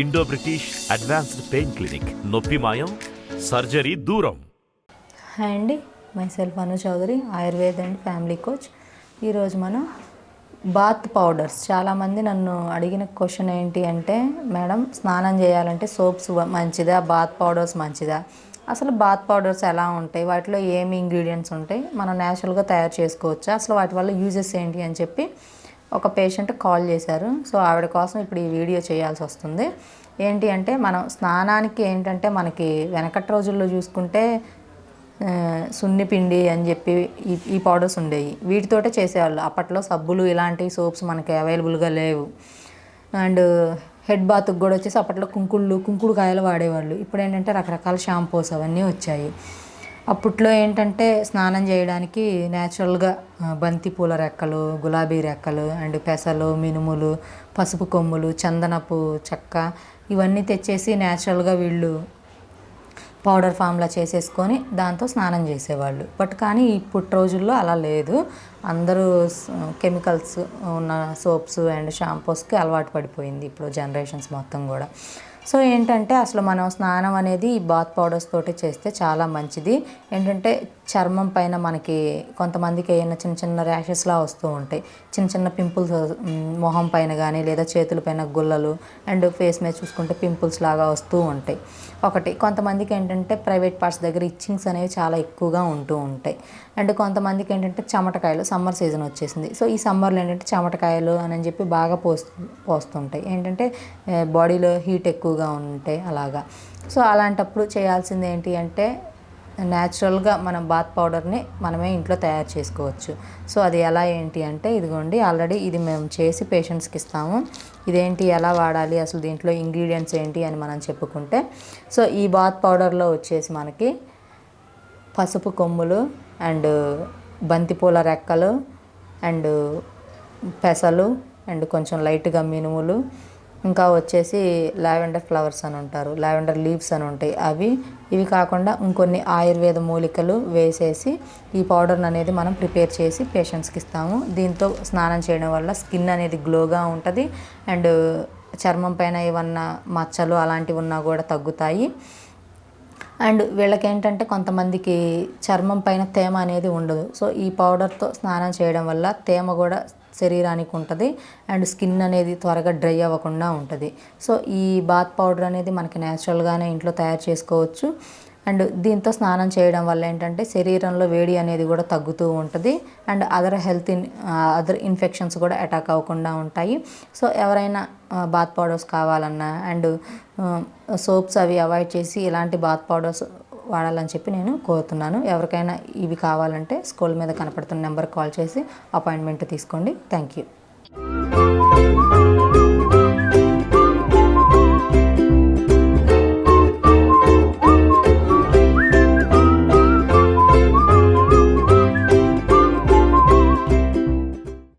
Indo British advanced pain clinic నొప్పి మాయం surgery దూరం. హాయ్ అండి my self Anu Chowdary Ayurveda and family coach ఈరోజు మనం బాత్ పౌడర్స్ చాలామంది నన్ను అడిగిన క్వశ్చన్ ఏంటి అంటే మేడం స్నానం చేయాలంటే సోప్స్ మంచిదా? బాత్ పౌడర్స్ మంచిదా? అసలు బాత్ పౌడర్స్ ఎలా ఉంటాయి? వాటిలో ఏమి ఇంగ్రీడియంట్స్ ఉంటాయి? మనం న్యాచురల్గా తయారు చేసుకోవచ్చా? అసలు వాటి వల్ల యూజెస్ ఏంటి అని చెప్పి ఒక పేషెంట్ కాల్ చేశారు. సో ఆవిడ కోసం ఇప్పుడు ఈ వీడియో చేయాల్సి వస్తుంది. ఏంటి అంటే మనం స్నానానికి ఏంటంటే మనకి వెనకటి రోజుల్లో చూసుకుంటే సున్ని సున్నిపిండి అని చెప్పి ఈ ఈ పౌడర్స్ ఉండేవి. వీటితోటే చేసేవాళ్ళు. అప్పట్లో సబ్బులు ఇలాంటి సోప్స్ మనకి అవైలబుల్గా లేవు. అండ్ హెడ్ బాత్కి కూడా వచ్చేసి అప్పట్లో కుంకుళ్ళు కుంకుడు కాయలు వాడేవాళ్ళు. ఇప్పుడు ఏంటంటే రకరకాల షాంపూస్ అవన్నీ వచ్చాయి. అప్పట్లో ఏంటంటే స్నానం చేయడానికి న్యాచురల్గా బంతిపూల బంతి పూల రెక్కలు గులాబీ రెక్కలు అండ్ పెసలు మినుములు పసుపు కొమ్ములు చందనపు చెక్క ఇవన్నీ తెచ్చేసి న్యాచురల్గా వీళ్ళు పౌడర్ ఫామ్లా చేసేసుకొని దాంతో స్నానం చేసేవాళ్ళు. బట్ కానీ ఇప్పుడు రోజుల్లో అలా లేదు. అందరూ కెమికల్స్ ఉన్న సోప్స్ అండ్ షాంపూస్కి అలవాటు పడిపోయింది ఇప్పుడు జనరేషన్స్ మొత్తం కూడా. సో ఏంటంటే అసలు మనం స్నానం అనేది ఈ బాత్ పౌడర్స్ తోటి చేస్తే చాలా మంచిది. ఏంటంటే చర్మం పైన మనకి కొంతమందికి ఏమైనా చిన్న చిన్న ర్యాషెస్లా వస్తూ ఉంటాయి. చిన్న చిన్న పింపుల్స్ మొహం పైన కానీ లేదా చేతుల పైన గుల్లలు అండ్ ఫేస్ మీద చూసుకుంటే పింపుల్స్ లాగా వస్తూ ఉంటాయి. ఒకటి కొంతమందికి ఏంటంటే ప్రైవేట్ పార్ట్స్ దగ్గర ఇచ్చింగ్స్ అనేవి చాలా ఎక్కువగా ఉంటూ ఉంటాయి. అండ్ కొంతమందికి ఏంటంటే చెమటకాయలు సమ్మర్ సీజన్ వచ్చేసింది. సో ఈ సమ్మర్లో ఏంటంటే చెమటకాయలు అని చెప్పి బాగా పోస్తూ పోస్తుంటాయి. ఏంటంటే బాడీలో హీట్ ఎక్కువ ఎక్కువగా ఉంటాయి అలాగా. సో అలాంటప్పుడు చేయాల్సింది ఏంటి అంటే న్యాచురల్గా మనం బాత్ పౌడర్ని మనమే ఇంట్లో తయారు చేసుకోవచ్చు. సో అది ఎలా ఏంటి అంటే ఇదిగోండి ఆల్రెడీ ఇది మేము చేసి పేషెంట్స్కి ఇస్తాము. ఇదేంటి ఎలా వాడాలి అసలు దీంట్లో ఇంగ్రీడియంట్స్ ఏంటి అని మనం చెప్పుకుంటే సో ఈ బాత్ పౌడర్లో వచ్చేసి మనకి పసుపు కొమ్ములు అండ్ బంతిపూల రెక్కలు అండ్ పెసలు అండ్ కొంచెం లైట్గా మినుములు ఇంకా వచ్చేసి లావెండర్ ఫ్లవర్స్ అని ఉంటారు లావెండర్ లీవ్స్ అని ఉంటాయి. అవి ఇవి కాకుండా ఇంకొన్ని ఆయుర్వేద మూలికలు వేసేసి ఈ పౌడర్ అనేది మనం ప్రిపేర్ చేసి పేషెంట్స్కి ఇస్తాము. దీంతో స్నానం చేయడం వల్ల స్కిన్ అనేది గ్లోగా ఉంటుంది అండ్ చర్మం పైన ఏమన్నా మచ్చలు అలాంటివి ఉన్నా కూడా తగ్గుతాయి. అండ్ వీళ్ళకి ఏంటంటే కొంతమందికి చర్మం పైన తేమ అనేది ఉండదు. సో ఈ పౌడర్తో స్నానం చేయడం వల్ల తేమ కూడా శరీరానికి ఉంటుంది అండ్ స్కిన్ అనేది త్వరగా డ్రై అవ్వకుండా ఉంటుంది. సో ఈ బాత్ పౌడర్ అనేది మనకి న్యాచురల్గానే ఇంట్లో తయారు చేసుకోవచ్చు. అండ్ దీంతో స్నానం చేయడం వల్ల ఏంటంటే శరీరంలో వేడి అనేది కూడా తగ్గుతూ ఉంటుంది. And other health in other infections కూడా అటాక్ అవ్వకుండా ఉంటాయి. సో ఎవరైనా బాత్ పౌడర్స్ కావాలన్నా అండ్ సోప్స్ అవి అవాయిడ్ చేసి ఇలాంటి బాత్ పౌడర్స్ వాడాలని చెప్పి నేను కోరుతున్నాను. ఎవరికైనా ఇవి కావాలంటే స్కూల్ మీద కనపడుతున్న నెంబర్ కాల్ చేసి అపాయింట్మెంట్ తీసుకోండి. Thank you